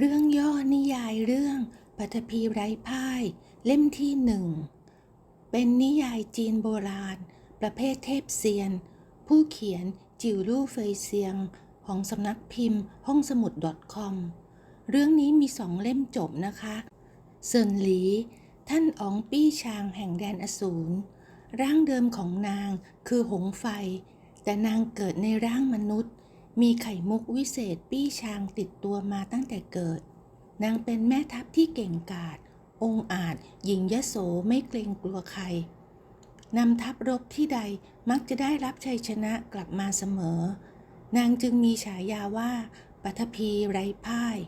เรื่องย่อนิยายเรื่องปัทภีไร้พ่าย เล่มที่หนึ่ง เป็นนิยายจีนโบราณ ประเภทเทพเซียน ผู้เขียนจิวลู่เฟยเซียง ของสำนักพิมพ์ ห้องสมุด .com เรื่องนี้มีสองเล่มจบนะคะเซินหลี ท่านอ๋องปี้ชางแห่งแดนอสูร ร่างเดิมของนางคือหงไฟ แต่นางเกิดในร่างมนุษย์ มีไข่มุกวิเศษปี้ชางติดตัวมาตั้งแต่เกิด นางเป็นแม่ทัพที่เก่งกาจ องอาจหญิงยโสไม่เกรงกลัวใคร นำทัพรบที่ใดมักจะได้รับชัยชนะกลับมาเสมอ นางจึงมีฉายาว่าปัทภีไร้พ่าย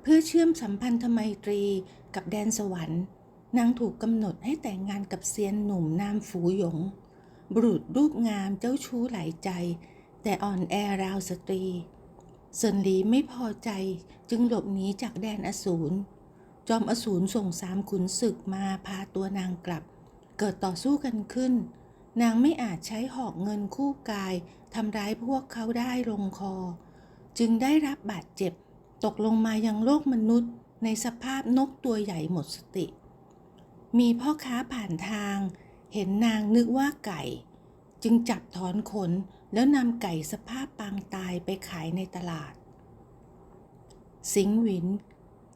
เพื่อเชื่อมสัมพันธไมตรีกับแดนสวรรค์ นางถูกกำหนดให้แต่งงานกับเซียนหนุ่มนามฝูหยง บุรุษรูปงามเจ้าชู้หลายใจ แต่อ่อนแอราวสตรีเซินหลีไม่พอใจจึงหลบหนีจากแดนอสูร จอมอสูรส่งสามขุนศึกมาพาตัวนางกลับ เกิดต่อสู้กันขึ้น นางไม่อาจใช้หอกเงินคู่กายทำร้ายพวกเขาได้ลงคอ จึงได้รับบาดเจ็บ ตกลงมายังโลกมนุษย์ ในสภาพนกตัวใหญ่หมดสติ มีพ่อค้าผ่านทาง เห็นนางนึกว่าไก่ จึงจับถอนขน แล้วนำไก่สภาพปางตายไปขายในตลาด สิงห์วิน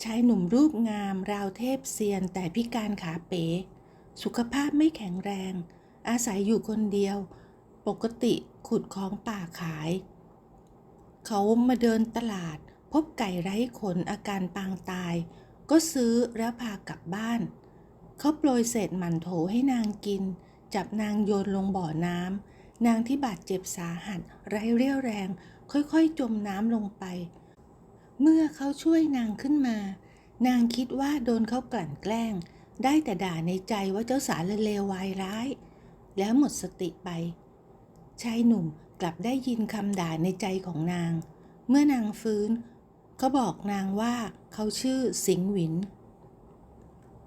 ชายหนุ่มรูปงามราวเทพเซียนแต่พิการขาเป๋ สุขภาพไม่แข็งแรง อาศัยอยู่คนเดียว ปกติขุดของป่าขาย เขามาเดินตลาด พบไก่ไร้ขนอาการปางตาย ก็ซื้อแล้วพากลับบ้าน เขาโปรยเศษหมันโถให้นางกิน จับนางโยนลงบ่อน้ำ นางที่บาดเจ็บสาหัสไร้เรี่ยวแรง ค่อยๆ จมน้ำลงไป เมื่อเขาช่วยนางขึ้นมา นางคิดว่าโดนเขากลั่นแกล้ง ได้แต่ด่าในใจว่าเจ้าสารเลววายร้าย แล้วหมดสติไป ชายหนุ่มกลับได้ยินคำด่าในใจของนาง เมื่อนางฟื้น เขาบอกนางว่าเขาชื่อสิงห์หวิน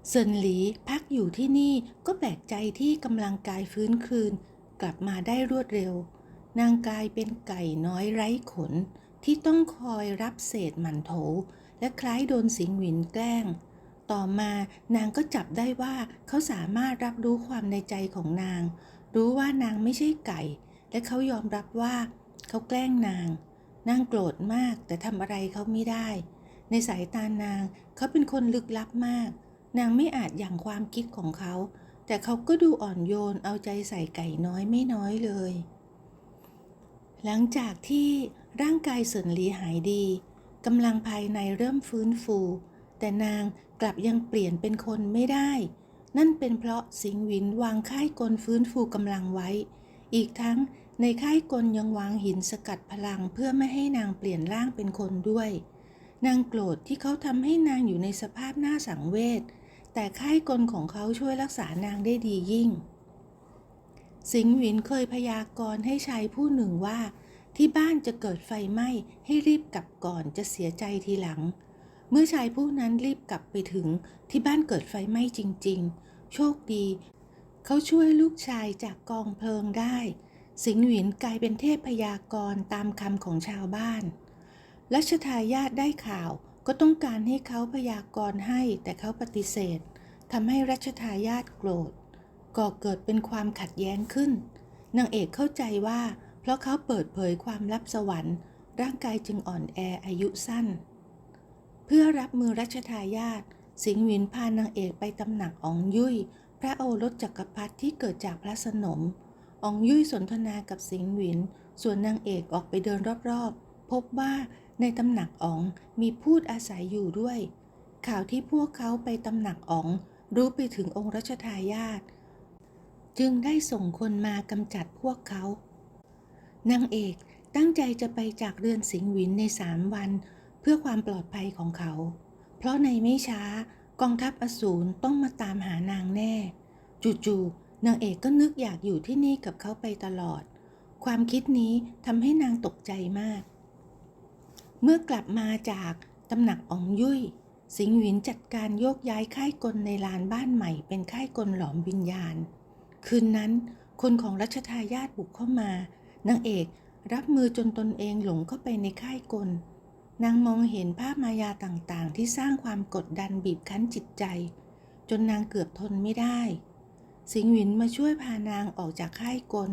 เซินหลีพักอยู่ที่นี่ก็แปลกใจที่กำลังกายฟื้นคืน กลับมาได้รวดเร็ว นางกลายเป็นไก่น้อยไร้ขน ที่ต้องคอยรับเศษหมันโถ และคล้ายโดนสิงห์หวินแกล้ง ต่อมานางก็จับได้ว่าเขาสามารถรับรู้ความในใจของนาง รู้ว่านางไม่ใช่ไก่ และเขายอมรับว่า เขาแกล้งนาง นางโกรธมากแต่ทำอะไรเขาไม่ได้ ในสายตานางเขาเป็นคนลึกลับมาก นางไม่อาจอย่างความคิดของเขา แต่เขาก็ดูอ่อนโยนเอาใจใส่ไก่น้อยไม่น้อยเลย หลังจากที่ร่างกายเสินหลีหายดีกำลังภายในเริ่มฟื้นฟู แต่นางกลับยังเปลี่ยนเป็นคนไม่ได้ นั่นเป็นเพราะสิงห์วินวางค่ายกลฟื้นฟูกำลังไว้ อีกทั้งในค่ายกลยังวางหินสกัดพลังเพื่อไม่ให้นางเปลี่ยนร่างเป็นคนด้วย นางโกรธที่เขาทำให้นางอยู่ในสภาพหน้าสังเวช แต่ค่ายกลของเขาช่วยรักษานางได้ดียิ่ง สิงห์หวินเคยพยากรณ์ให้ชายผู้หนึ่งว่า ที่บ้านจะเกิดไฟไหม้ให้รีบกลับก่อนจะเสียใจทีหลัง เมื่อชายผู้นั้นรีบกลับไปถึงที่บ้านเกิดไฟไหม้จริง ๆ โชคดี เขาช่วยลูกชายจากกองเพลิงได้ สิงห์หวินกลายเป็นเทพพยากรณ์ตามคำของชาวบ้านรัชทายาทได้ข่าว ก็ต้องการให้เขาพยากรณ์ให้แต่เขาปฏิเสธทำให้รัชทายาทโกรธ ก่อเกิดเป็นความขัดแย้งขึ้น นางเอกเข้าใจว่า เพราะเขาเปิดเผยความลับสวรรค์ ร่างกายจึงอ่อนแออายุสั้น เพื่อรับมือรัชทายาทสิงห์วินพานางเอกไปตำหนักอองยุยพระโอรสจักรพรรดิที่เกิดจากพระสนมอองยุยสนทนากับสิงห์หวิน ส่วนนางเอกออกไปเดินรอบๆ พบว่า ในตำหนักอ๋องมีพูดอาศัยอยู่ด้วย ข่าวที่พวกเขาไปตำหนักอ๋องรู้ไปถึงองค์รัชทายาทจึงได้ส่งคนมากำจัดพวกเขา นางเอกตั้งใจจะไปจากเรือนสิงห์หวินในสามวัน เพื่อความปลอดภัยของเขา เพราะในไม่ช้ากองทัพอสูรต้องมาตามหานางแน่ จู่ๆนางเอกก็นึกอยากอยู่ที่นี่กับเขาไปตลอด ความคิดนี้ทำให้นางตกใจมาก เมื่อกลับมาจากตำหนักอองยุยสิงห์หวินจัดการโยกย้ายค่ายกลในลานบ้านใหม่เป็นค่ายกลหลอมวิญญาณ คืนนั้นคนของรัชทายาทบุกเข้ามานางเอกรับมือจนตนเองหลงเข้าไปในค่ายกล นางมองเห็นภาพมายาต่างๆ ที่สร้างความกดดันบีบคั้นจิตใจ จนนางเกือบทนไม่ได้ สิงหวินมาช่วยพานางออกจากค่ายกล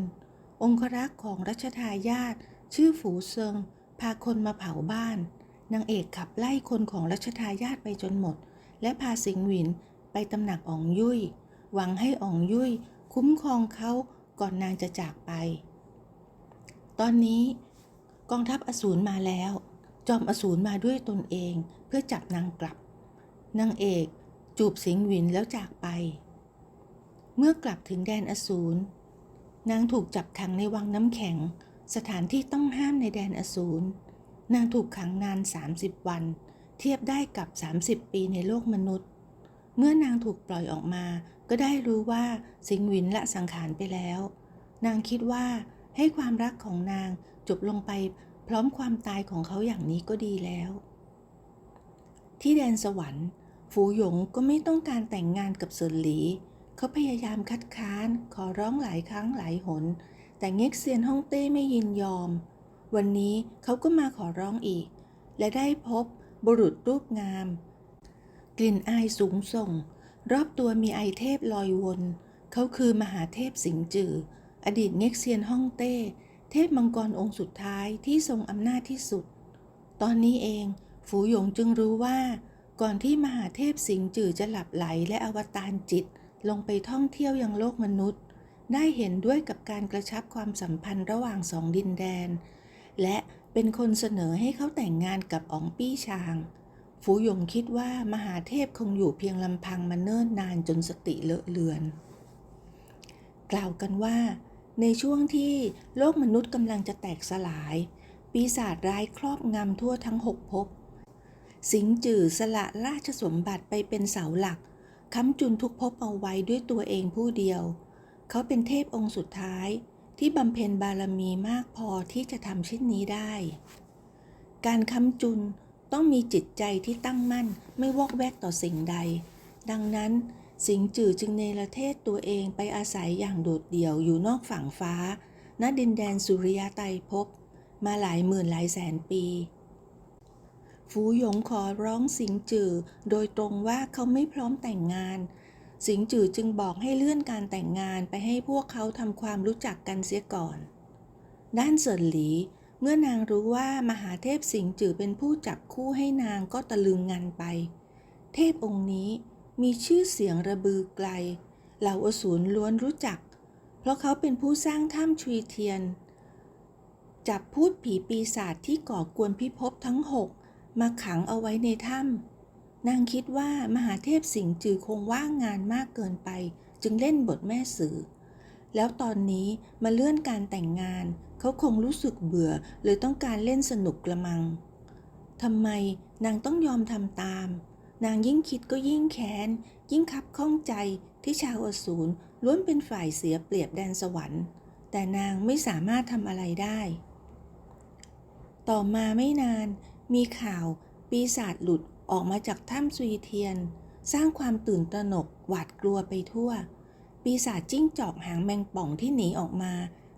องครักษ์ของรัชทายาทชื่อฝูเซิง พาคนมาเผาบ้าน นางเอกขับไล่คนของรัชทายาทไปจนหมด และพาสิงหวินไปตำหนักอองยุย้ยหวังให้อองยุย้ยคุ้มครองเขาก่อนนางจะจากไป ตอนนี้กองทัพอสูรมาแล้ว จอมอสูรมาด้วยตนเองเพื่อจับนางกลับ นางเอกจูบสิงหวินแล้วจากไป เมื่อกลับถึงแดนอสูรนางถูกจับขังในวังน้ำแข็ง สถานที่ต้องห้ามในแดนอสูร นางถูกขังนาน 30 วัน เทียบได้กับ 30 ปีในโลกมนุษย์ เมื่อนางถูกปล่อยออกมา ก็ได้รู้ว่าสิงหวินละสังขารไปแล้ว นางคิดว่าให้ความรักของนางจบลงไปพร้อมความตายของเขาอย่างนี้ก็ดีแล้ว ที่แดนสวรรค์ ฝูหยงก็ไม่ต้องการแต่งงานกับเซินหลี เขาพยายามคัดค้านขอร้องหลายครั้งหลายหน แต่เง็กเซียนฮ่องเต้ไม่ยินยอม วันนี้เขาก็มาขอร้องอีก และได้พบบุรุษรูปงาม กลิ่นอายสูงส่ง รอบตัวมีไอเทพลอยวน เขาคือมหาเทพสิงจือ อดีตเง็กเซียนฮ่องเต้ เทพมังกรองค์สุดท้ายที่ทรงอำนาจที่สุด ตอนนี้เอง ฝูหยงจึงรู้ว่า ก่อนที่มหาเทพสิงจือจะหลับไหลและอวตารจิตลงไปท่องเที่ยวยังโลกมนุษย์ ได้เห็นด้วยกับการกระชับความสัมพันธ์ระหว่างสองดินแดน และเป็นคนเสนอให้เขาแต่งงานกับอองปี้ชางฝูหยงคิดว่ามหาเทพคงอยู่เพียงลำพังมาเนิ่นนานจนสติเลอะเลือน กล่าวกันว่า ในช่วงที่โลกมนุษย์กำลังจะแตกสลาย ปีศาจร้ายครอบงำทั่วทั้งหกภพสิงจือสละราชสมบัติไปเป็นเสาหลักค้ำจุนทุกภพเอาไว้ด้วยตัวเองผู้เดียว เขาเป็นเทพองค์สุดท้ายที่บำเพ็ญบารมีมากพอที่จะทำเช่นนี้ได้ การค้ำจุนต้องมีจิตใจที่ตั้งมั่นไม่วอกแวกต่อสิ่งใด ดังนั้นสิงจือจึงเนรเทศตัวเองไปอาศัยอย่างโดดเดี่ยวอยู่นอกฝั่งฟ้า ณ ดินแดนสุริยะไตภพมาหลายหมื่นหลายแสนปีฟูหยงขอร้องสิงจือโดยตรงว่าเขาไม่พร้อมแต่งงาน สิงจือจึงบอกให้เลื่อนการแต่งงานไปให้พวกเขาทำความรู้จักกันเสียก่อน ด้านเสินหลี เมื่อนางรู้ว่ามหาเทพสิงจือเป็นผู้จับคู่ให้นางก็ตะลึงงันไป เทพองค์นี้มีชื่อเสียงระบือไกล เหล่าอสูรล้วนรู้จัก เพราะเขาเป็นผู้สร้างถ้ำชุยเทียน จับพูดผีปีศาจที่ก่อกวนพิภพทั้งหกมาขังเอาไว้ในถ้ำ นางคิดว่ามหาเทพสิงห์จือคงว่างงานมากเกินไป จึงเล่นบทแม่สื่อ แล้วตอนนี้มาเลื่อนการแต่งงาน เขาคงรู้สึกเบื่อเลยต้องการเล่นสนุกกระมังทำไมนางต้องยอมทำตาม นางยิ่งคิดก็ยิ่งแค้น ยิ่งคับข้องใจที่ชาวอสูรล้วนเป็นฝ่ายเสียเปรียบแดนสวรรค์ แต่นางไม่สามารถทำอะไรได้ ต่อมาไม่นาน มีข่าวปีศาจหลุด ออกมาจากถ้ำซุยเทียน สร้างความตื่นตระหนกหวาดกลัวไปทั่ว ปีศาจจิ้งจอกหางแมงป่องที่หนีออกมา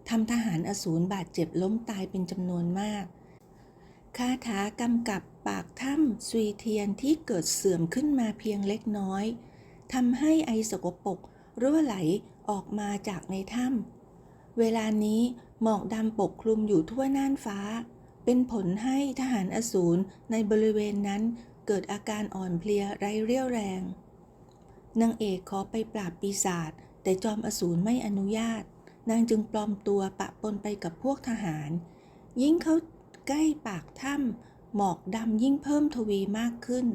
ทำทหารอสูรบาดเจ็บล้มตายเป็นจำนวนมากคาถากำกับปากถ้ำซุยเทียนที่เกิดเสื่อมขึ้นมาเพียงเล็กน้อยทำให้ไอสกปรกรั่วไหลออกมาจากในถ้ำเวลานี้หมอกดำปกคลุมอยู่ทั่วน่านฟ้า เป็นผลให้ทหารอสูรในบริเวณนั้น เกิดอาการอ่อนเพลียไร้เรี่ยวแรง นางเอกขอไปปราบปีศาจแต่จอมอสูรไม่อนุญาต นางจึงปลอมตัวปะปนไปกับพวกทหาร ยิ่งเขาใกล้ปากถ้ำหมอกดำยิ่งเพิ่มทวีมากขึ้น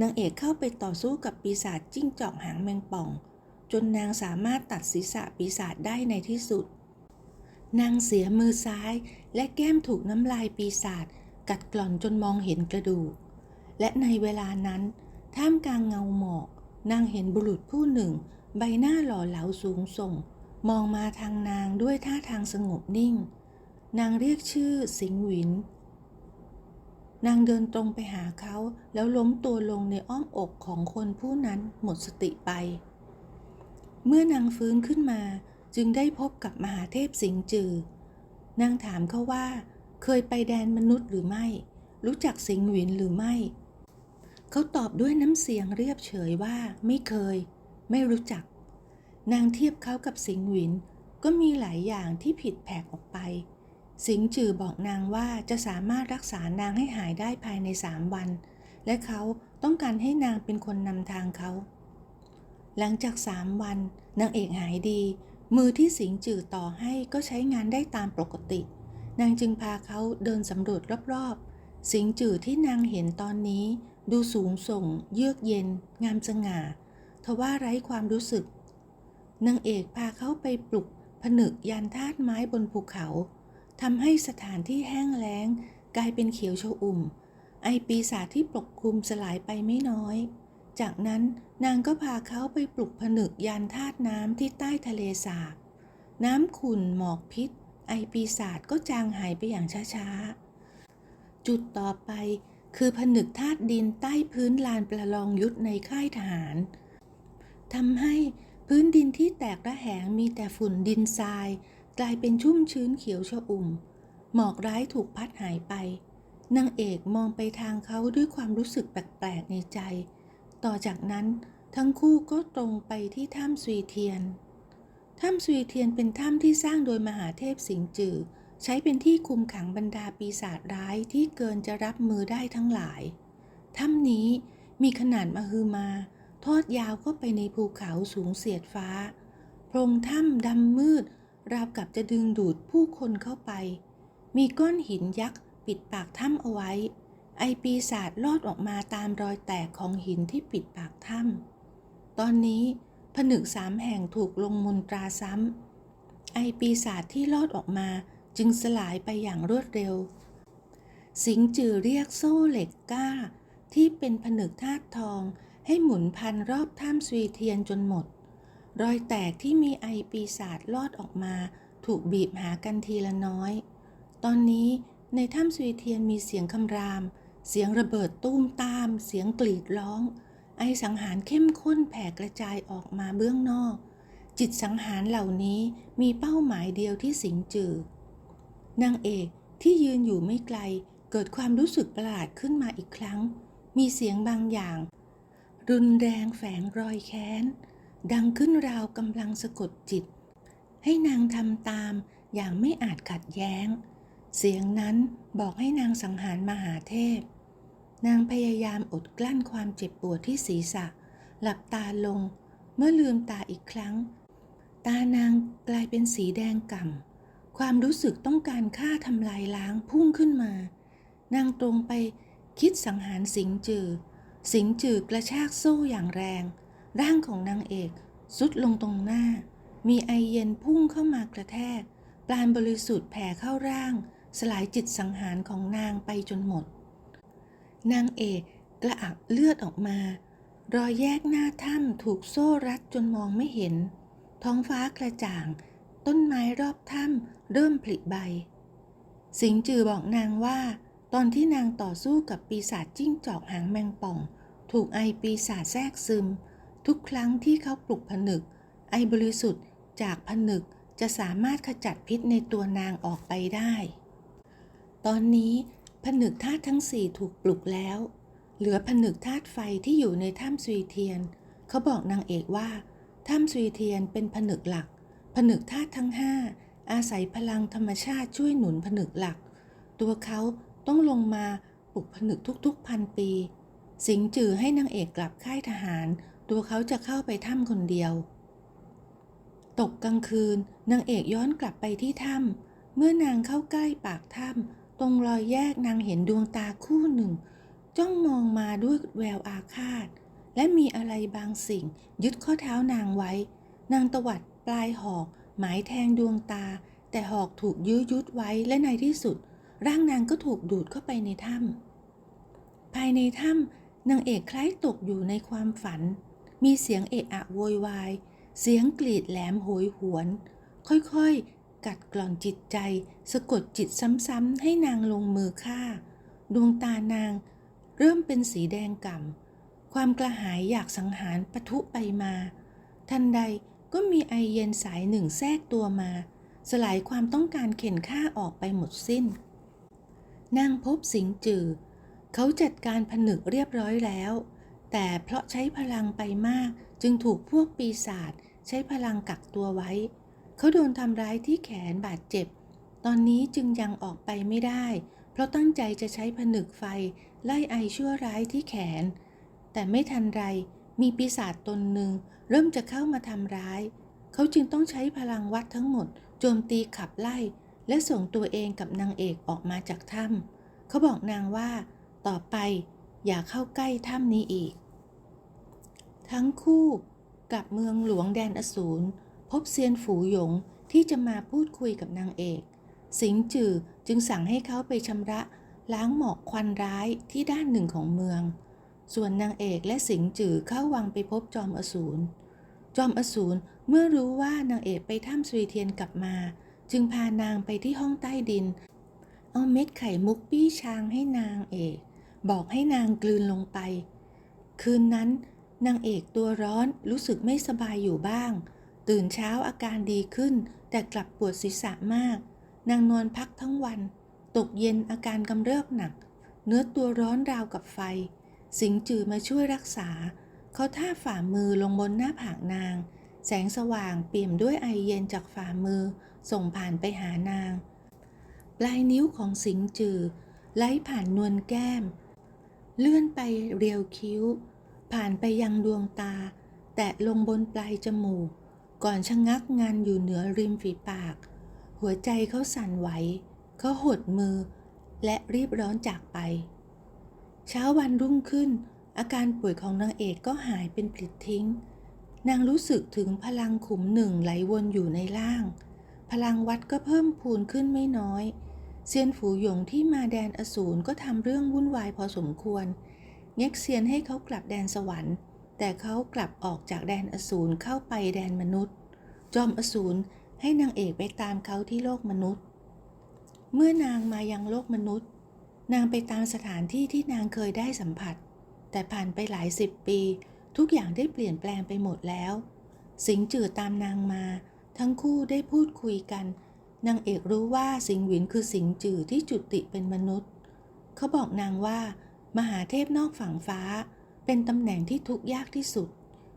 นางเอกเข้าไปต่อสู้กับปีศาจจิ้งจอกหางแมงป่อง จนนางสามารถตัดศีรษะปีศาจได้ในที่สุด นางเสียมือซ้ายและแก้มถูกน้ำลายปีศาจกัดกร่อนจนมองเห็นกระดูก และในเวลานั้น ท่ามกลางเงาหมอก นางเห็นบุรุษผู้หนึ่ง ใบหน้าหล่อเหลาสูงส่ง มองมาทางนางด้วยท่าทางสงบนิ่ง นางเรียกชื่อสิงหวิน นางเดินตรงไปหาเขาแล้วล้มตัวลงในอ้อมอกของคนผู้นั้นหมดสติไป เมื่อนางฟื้นขึ้นมาจึงได้พบกับมหาเทพสิงจือ นางถามเขาว่า เคยไปแดนมนุษย์หรือไม่ รู้จักสิงหวินหรือไม่ เขาตอบด้วยน้ำเสียงเรียบเฉยว่าไม่เคย ไม่รู้จัก นางเทียบเขากับสิงหวินก็มีหลายอย่างที่ผิดแผกออกไป สิงจือบอกนางว่าจะสามารถรักษานางให้หายได้ภายในสามวัน และเขาต้องการให้นางเป็นคนนำทางเขา หลังจากสามวัน นางเอกหายดี มือที่สิงจือต่อให้ก็ใช้งานได้ตามปกติ นางจึงพาเขาเดินสำรวจรอบๆ สิงจือที่นางเห็นตอนนี้ ดูสูงส่ง เยือกเย็น งามสง่าทว่าไร้ความรู้สึกนางเอกพาเขาไปปลุกผนึกยานธาตุไม้บนภูเขาทำให้สถานที่แห้งแล้ง กลายเป็นเขียวชอุ่ม ไอปีศาจที่ปกคลุมสลายไปไม่น้อย จากนั้นนางก็พาเขาไปปลุกผนึกยานธาตุน้ำที่ใต้ทะเลสาบ น้ำขุ่นหมอกพิษ ไอปีศาจก็จางหายไปอย่างช้าๆ จุดต่อไป คือผนึกธาตุดินใต้พื้นลานประลองยุทธในค่ายทหารทำให้พื้นดินที่แตกระแหงมีแต่ฝุ่นดินทราย กลายเป็นชุ่มชื้นเขียวชอุ่ม หมอกร้ายถูกพัดหายไปนางเอกมองไปทางเขาด้วยความรู้สึกแปลกๆในใจ ต่อจากนั้นทั้งคู่ก็ตรงไปที่ถ้ำซุยเทียน ถ้ำซุยเทียนเป็นถ้ำที่สร้างโดยมหาเทพสิงจือ ใช้เป็นที่คุมขังบรรดาปีศาจร้ายที่เกินจะรับมือได้ทั้งหลาย ถ้ำนี้มีขนาดมหึมา ทอดยาวเข้าไปในภูเขาสูงเสียดฟ้า โพรงถ้ำดำมืด ราวกับจะดึงดูดผู้คนเข้าไป มีก้อนหินยักษ์ปิดปากถ้ำเอาไว้ ไอปีศาจลอดออกมาตามรอยแตกของหินที่ปิดปากถ้ำตอนนี้ผนึกสามแห่งถูกลงมนตราซ้ำไอปีศาจที่ลอดออกมา จึงสลายไปอย่างรวดเร็ว สิงจือเรียกโซ่เหล็กกล้า ที่เป็นผนึกธาตุทองให้หมุนพันรอบถ้ำสวีเทียนจนหมด รอยแตกที่มีไอปีศาจลอดออกมา ถูกบีบหากันทีละน้อย ตอนนี้ในถ้ำสวีเทียนมีเสียงคำราม เสียงระเบิดตุ้มตาม เสียงกรีดร้อง ไอสังหารเข้มข้นแผ่กระจายออกมาเบื้องนอก จิตสังหารเหล่านี้มีเป้าหมายเดียวที่สิงจือ นางเอกที่ยืนอยู่ไม่ไกล เกิดความรู้สึกประหลาดขึ้นมาอีกครั้ง มีเสียงบางอย่าง รุนแรงแฝงรอยแค้น ดังขึ้นราวกำลังสะกดจิต ให้นางทำตามอย่างไม่อาจขัดแย้ง เสียงนั้นบอกให้นางสังหารมหาเทพ นางพยายามอดกลั้นความเจ็บปวดที่ศีรษะ หลับตาลง เมื่อลืมตาอีกครั้ง ตานางกลายเป็นสีแดงก่ำ ความรู้สึกต้องการฆ่าทำลายล้างพุ่งขึ้นมา นางตรงไปคิดสังหารสิงจือ สิงจือกระชากโซ่อย่างแรง ร่างของนางเอกสุดลงตรงหน้า มีไอเย็นพุ่งเข้ามากระแทก ปราณบริสุทธิ์แผ่เข้าร่าง สลายจิตสังหารของนางไปจนหมด นางเอกกระอักเลือดออกมา รอยแยกหน้าถ้ำถูกโซ่รัดจนมองไม่เห็น ท้องฟ้ากระจ่าง ต้นไม้รอบถ้ำ เริ่มผลิใบ สิงจือบอกนางว่า ตอนที่นางต่อสู้กับปีศาจจิ้งจอกหางแมงป่อง ถูกไอปีศาจแทรกซึม ทุกครั้งที่เขาปลุกผนึก ไอบริสุทธิ์จากผนึกจะสามารถขจัดพิษในตัวนางออกไปได้ ตอนนี้ผนึกธาตุทั้งสี่ถูกปลุกแล้ว เหลือผนึกธาตุไฟที่อยู่ในถ้ำซุยเทียน เขาบอกนางเอกว่า ถ้ำซุยเทียนเป็นผนึกหลัก ผนึกธาตุทั้งห้า อาศัยพลังธรรมชาติช่วยหนุนผนึกหลัก ตัวเขาต้องลงมาปลุกผนึกทุกๆพันปี สิงจือให้นางเอกกลับค่ายทหาร ตัวเขาจะเข้าไปถ้ำคนเดียว ตกกลางคืนนางเอกย้อนกลับไปที่ถ้ำเมื่อนางเข้าใกล้ปากถ้ำตรงรอยแยกนางเห็นดวงตาคู่หนึ่ง จ้องมองมาด้วยแววอาฆาต และมีอะไรบางสิ่ง ยึดข้อเท้านางไว้ นางตวัดปลายหอก หมายแทงดวงตา แต่หอกถูกยื้อยุดไว้และในที่สุด ร่างนางก็ถูกดูดเข้าไปในถ้ำภายในถ้ำนางเอกคล้ายตกอยู่ในความฝัน มีเสียงเอะอะโวยวาย เสียงกรีดแหลมโหยหวน ค่อยๆ กัดกร่อนจิตใจ สะกดจิตซ้ำๆให้นางลงมือฆ่า ดวงตานางเริ่มเป็นสีแดงก่ำความกระหายอยากสังหารปะทุไปมา ทันใด ก็มีไอเย็นสายหนึ่งแทรกตัวมา สลายความต้องการเข็นฆ่าออกไปหมดสิ้น นางพบสิงจือ เขาจัดการผนึกเรียบร้อยแล้ว แต่เพราะใช้พลังไปมากจึงถูกพวกปีศาจใช้พลังกักตัวไว้ เขาโดนทำร้ายที่แขนบาดเจ็บ ตอนนี้จึงยังออกไปไม่ได้ เพราะตั้งใจจะใช้ผนึกไฟไล่ไอชั่วร้ายที่แขน แต่ไม่ทันไร มีปีศาจตนหนึ่งเริ่มจะเข้ามาทำร้าย เขาจึงต้องใช้พลังวัดทั้งหมด โจมตีขับไล่ และส่งตัวเองกับนางเอกออกมาจากถ้ำเขาบอกนางว่า ต่อไปอย่าเข้าใกล้ถ้ำนี้อีก ทั้งคู่กลับเมืองหลวงแดนอสูรพบเซียนฝูหยงที่จะมาพูดคุยกับนางเอก สิงจือจึงสั่งให้เขาไปชำระล้างหมอกควันร้ายที่ด้านหนึ่งของเมือง ส่วนนางเอกและสิงจือเข้าวังไปพบจอมอสูร จอมอสูรเมื่อรู้ว่านางเอกไปถ้ำสุริเทียนกลับมา จึงพานางไปที่ห้องใต้ดิน เอาเม็ดไข่มุกปี้ช้างให้นางเอก บอกให้นางกลืนลงไป คืนนั้นนางเอกตัวร้อนรู้สึกไม่สบายอยู่บ้าง ตื่นเช้าอาการดีขึ้น แต่กลับปวดศีรษะมาก นางนอนพักทั้งวัน ตกเย็นอาการกำเริบหนัก เนื้อตัวร้อนราวกับไฟ สิงจือมาช่วยรักษา เขาท่าฝ่ามือลงบนหน้าผากนาง แสงสว่างเปี่ยมด้วยไอเย็นจากฝ่ามือส่งผ่านไปหานาง ปลายนิ้วของสิงจือไล่ผ่านนวลแก้ม เลื่อนไปเรียวคิ้ว ผ่านไปยังดวงตา แตะลงบนปลายจมูก ก่อนชะงักงานอยู่เหนือริมฝีปาก หัวใจเขาสั่นไหวเขาหดมือ และรีบร้อนจากไป เช้าวันรุ่งขึ้น อาการป่วยของนางเอกก็หายเป็นปลิดทิ้ง นางรู้สึกถึงพลังขุมหนึ่งไหลวนอยู่ในร่าง พลังวัดก็เพิ่มพูนขึ้นไม่น้อยเซียนฝูหยงที่มาแดนอสูรก็ทำเรื่องวุ่นวายพอสมควร เง็กเซียนให้เขากลับแดนสวรรค์ แต่เขากลับออกจากแดนอสูรเข้าไปแดนมนุษย์ จอมอสูรให้นางเอกไปตามเขาที่โลกมนุษย์ เมื่อนางมายังโลกมนุษย์ นางไปตามสถานที่ที่นางเคยได้สัมผัส แต่ผ่านไปหลายสิบปี ทุกอย่างได้เปลี่ยนแปลงไปหมดแล้ว สิงจือตามนางมา ทั้งคู่ได้พูดคุยกัน นางเอกรู้ว่าสิงหวินคือสิงจือที่จุติเป็นมนุษย์ เขาบอกนางว่า มหาเทพนอกฝั่งฟ้า เป็นตำแหน่งที่ทุกยากที่สุด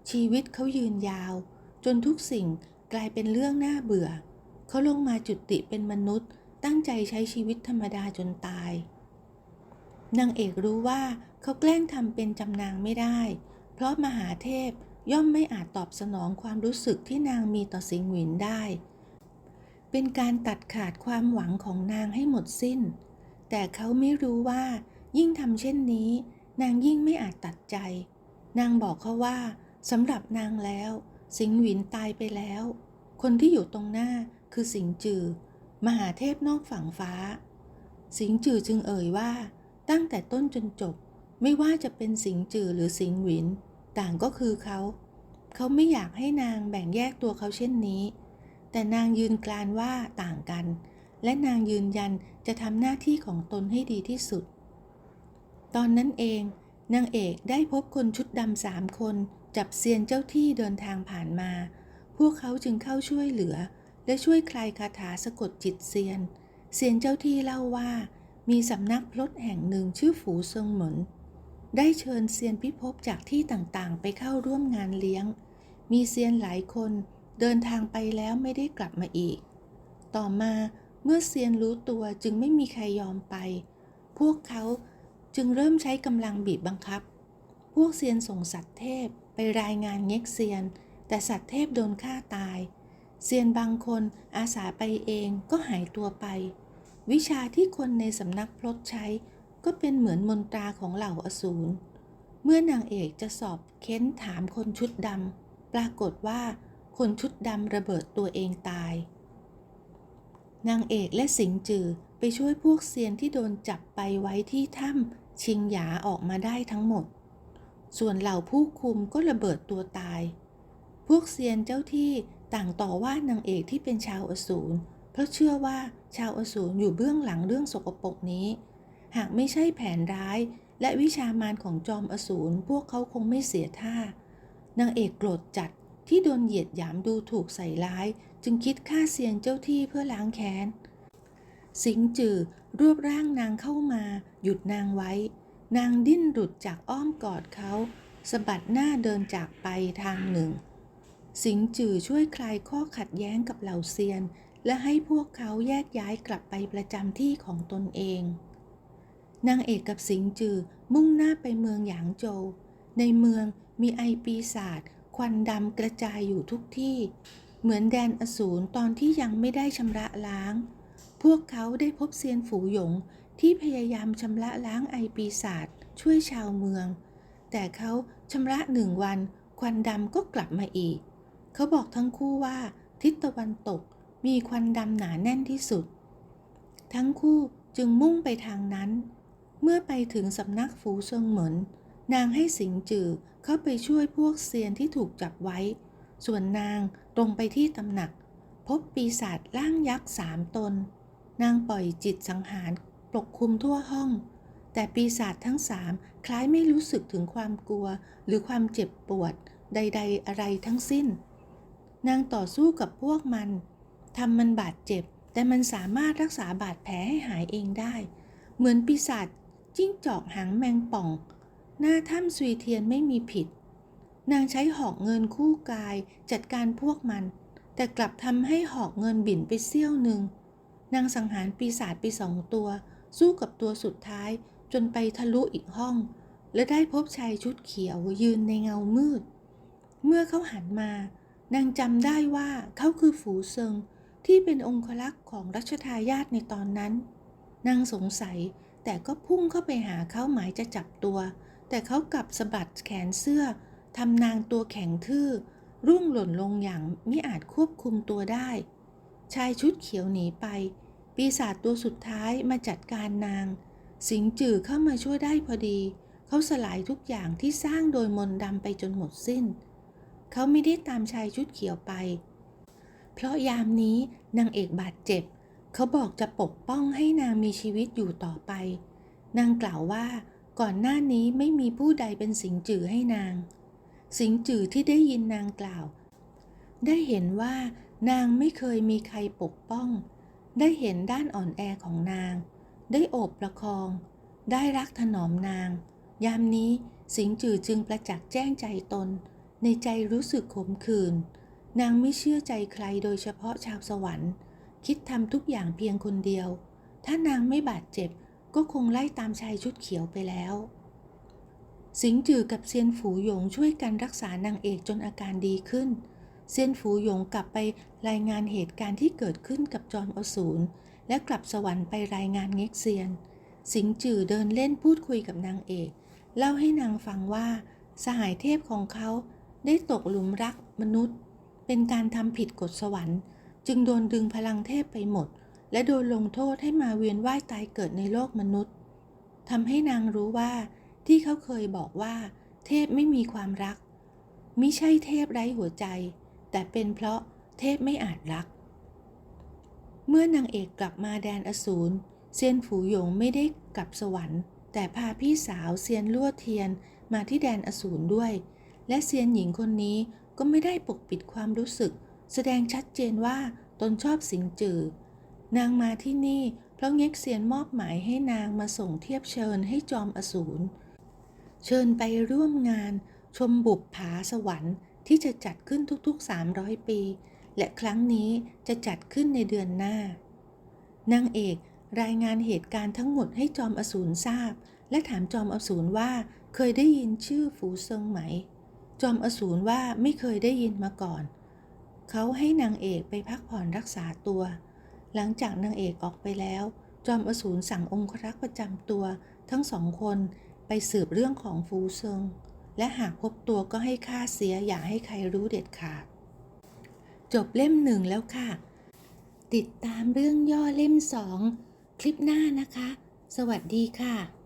ชีวิตเขายืนยาว จนทุกสิ่งกลายเป็นเรื่องน่าเบื่อ เขาลงมาจุติเป็นมนุษย์ ตั้งใจใช้ชีวิตธรรมดาจนตาย นางเอกรู้ว่าเขาแกล้งทำเป็นจำนางไม่ได้ เพราะมหาเทพย่อมไม่อาจตอบสนองความรู้สึกที่นางมีต่อสิงหวินได้ เป็นการตัดขาดความหวังของนางให้หมดสิ้น แต่เขาไม่รู้ว่ายิ่งทำเช่นนี้ นางยิ่งไม่อาจตัดใจ นางบอกเขาว่าสำหรับนางแล้ว สิงหวินตายไปแล้ว คนที่อยู่ตรงหน้าคือสิงจือ มหาเทพนอกฝั่งฟ้า สิงจือจึงเอ่ยว่า ตั้งแต่ต้นจนจบ ไม่ว่าจะเป็นสิงจือหรือสิงหวิน ต่างก็คือเขา เขาไม่อยากให้นางแบ่งแยกตัวเขาเช่นนี้ แต่นางยืนกรานว่าต่างกัน และนางยืนยันจะทำหน้าที่ของตนให้ดีที่สุด ตอนนั้นเองนางเอกได้พบคนชุดดำสามคน จับเซียนเจ้าที่เดินทางผ่านมา พวกเขาจึงเข้าช่วยเหลือ และช่วยคลายคาถาสะกดจิตเซียน เซียนเจ้าที่เล่าว่า มีสำนักพลดแห่งหนึ่งชื่อฝูเซิงเหมินได้เชิญเซียนพิภพจากที่ต่างๆ ไปเข้าร่วมงานเลี้ยง มีเซียนหลายคนเดินทางไปแล้วไม่ได้กลับมาอีก ต่อมาเมื่อเซียนรู้ตัวจึงไม่มีใครยอมไป พวกเขาจึงเริ่มใช้กำลังบีบบังคับ พวกเซียนส่งสัตว์เทพไปรายงานเง็กเซียน แต่สัตว์เทพโดนฆ่าตาย เซียนบางคนอาสาไปเองก็หายตัวไป วิชาที่คนในสำนักพลดใช้ ก็เป็นเหมือนมนตราของเหล่าอสูร เมื่อนางเอกจะสอบเค้นถามคนชุดดำปรากฏว่าคนชุดดำระเบิดตัวเองตาย นางเอกและสิงจือไปช่วยพวกเซียนที่โดนจับไปไว้ที่ถ้ำชิงหยาออกมาได้ทั้งหมด ส่วนเหล่าผู้คุมก็ระเบิดตัวตาย พวกเซียนเจ้าที่ต่างต่อว่านางเอกที่เป็นชาวอสูรเพราะเชื่อว่า ชาวอสูรอยู่เบื้องหลังเรื่องสกปรกนี้ หากไม่ใช่แผนร้าย และวิชามารของจอมอสูรพวกเขาคงไม่เสียท่านางเอกโกรธจัดที่โดนเหยียดหยามดูถูกใส่ร้าย จึงคิดฆ่าเซียนเจ้าที่เพื่อล้างแค้น สิงจือรวบร่างนางเข้ามา หยุดนางไว้ นางดิ้นหลุดจากอ้อมกอดเขาสะบัดหน้าเดินจากไปทางหนึ่ง สิงจือช่วยคลายข้อขัดแย้งกับเหล่าเซียน และให้พวกเขาแยกย้ายกลับไปประจำที่ของตนเอง นางเอกกับสิงจือมุ่งหน้าไปเมืองหยางโจว ในเมืองมีไอปีศาจควันดำกระจายอยู่ทุกที่ เหมือนแดนอสูรตอนที่ยังไม่ได้ชำระล้าง พวกเขาได้พบเซียนฝูหยงที่พยายามชำระล้างไอปีศาจช่วยชาวเมือง แต่เขาชำระหนึ่งวัน ควันดำก็กลับมาอีก เขาบอกทั้งคู่ว่า ทิศตะวันตก มีควันดำหนาแน่นที่สุด ทั้งคู่จึงมุ่งไปทางนั้น เมื่อไปถึงสำนักฝูเซิงเหมินนางให้สิงจือเข้าไปช่วยพวกเซียนที่ถูกจับไว้ ส่วนนางตรงไปที่ตำหนัก พบปีศาจร่างยักษ์สามตน นางปล่อยจิตสังหารปกคลุมทั่วห้อง แต่ปีศาจทั้งสามคล้ายไม่รู้สึกถึงความกลัวหรือความเจ็บปวดใด ๆ อะไรทั้งสิ้น นางต่อสู้กับพวกมัน ทำมันบาดเจ็บ แต่มันสามารถรักษาบาดแผลให้หายเองได้ เหมือนปีศาจจิ้งจอกหางแมงป่อง หน้าถ้ำซุยเทียนไม่มีผิด นางใช้หอกเงินคู่กายจัดการพวกมัน แต่กลับทำให้หอกเงินบิ่นไปเสี้ยวหนึ่ง นางสังหารปีศาจไปสองตัว สู้กับตัวสุดท้ายจนไปทะลุอีกห้อง และได้พบชายชุดเขียวยืนในเงามืด เมื่อเขาหันมา นางจำได้ว่าเขาคือฝูเซิง ที่เป็นองครักษ์ของรัชทายาทในตอนนั้น นางสงสัยแต่ก็พุ่งเข้าไปหาเขาหมายจะจับตัว แต่เขากลับสะบัดแขนเสื้อทำนางตัวแข็งทื่อ ร่วงหล่นลงอย่างมิอาจควบคุมตัวได้ ชายชุดเขียวหนีไป ปีศาจตัวสุดท้ายมาจัดการนาง สิงจือเข้ามาช่วยได้พอดี เขาสลายทุกอย่างที่สร้างโดยมนต์ดำไปจนหมดสิ้น เขาไม่ได้ตามชายชุดเขียวไป เพราะยามนี้นางเอกบาดเจ็บ เขาบอกจะปกป้องให้นางมีชีวิตอยู่ต่อไป นางกล่าวว่าก่อนหน้านี้ไม่มีผู้ใดเป็นสิงจือให้นาง สิงจือที่ได้ยินนางกล่าว ได้เห็นว่านางไม่เคยมีใครปกป้อง ได้เห็นด้านอ่อนแอของนาง ได้โอบประคอง ได้รักถนอมนาง ยามนี้สิงจือจึงประจักษ์แจ้งใจตน ในใจรู้สึกขมขื่น นางไม่เชื่อใจใครโดยเฉพาะชาวสวรรค์ คิดทำทุกอย่างเพียงคนเดียว ถ้านางไม่บาดเจ็บ ก็คงไล่ตามชายชุดเขียวไปแล้ว สิงจือกับเซียนฝูหยงช่วยกันรักษานางเอกจนอาการดีขึ้น เซียนฝูหยงกลับไปรายงานเหตุการณ์ที่เกิดขึ้นกับจอมอสูรและกลับสวรรค์ไปรายงานเง็กเซียน สิงจือเดินเล่นพูดคุยกับนางเอก เล่าให้นางฟังว่า สหายเทพของเขาได้ตกหลุมรักมนุษย์ เป็นการทำผิดกฎสวรรค์ จึงโดนดึงพลังเทพไปหมด และโดนลงโทษให้มาเวียนว่ายตายเกิดในโลกมนุษย์ทำให้นางรู้ว่าที่เขาเคยบอกว่า เทพไม่มีความรักมิใช่เทพไร้หัวใจ แต่เป็นเพราะเทพไม่อาจรัก เมื่อนางเอกกลับมาแดนอสูรเซียนฝูหยงไม่ได้กลับสวรรค์ แต่พาพี่สาวเซียนลั่วเทียนมาที่แดนอสูรด้วย และเซียนหญิงคนนี้ ก็ไม่ได้ปกปิดความรู้สึก แสดงชัดเจนว่าตนชอบสิงจือ นางมาที่นี่เพราะเง็กเซียนมอบหมายให้นางมาส่งเทียบเชิญให้จอมอสูร เชิญไปร่วมงาน ชมบุปผาสวรรค์ที่จะจัดขึ้นทุกๆ 300 ปี และครั้งนี้จะจัดขึ้นในเดือนหน้า นางเอกรายงานเหตุการณ์ทั้งหมดให้จอมอสูรทราบ และถามจอมอสูรว่าเคยได้ยินชื่อฝูเซิงไหม จอมอสูรว่าไม่เคยได้ยินมาก่อน เขาให้นางเอกไปพักผ่อนรักษาตัว หลังจากนางเอกออกไปแล้ว จอมอสูรสั่งองครักษ์ประจำตัว ทั้งสองคนไปสืบเรื่องของฟูเซิง และหากพบตัวก็ให้ฆ่าเสียอย่าให้ใครรู้เด็ดขาด จบเล่มหนึ่งแล้วค่ะ ติดตามเรื่องย่อเล่มสองคลิปหน้านะคะ สวัสดีค่ะ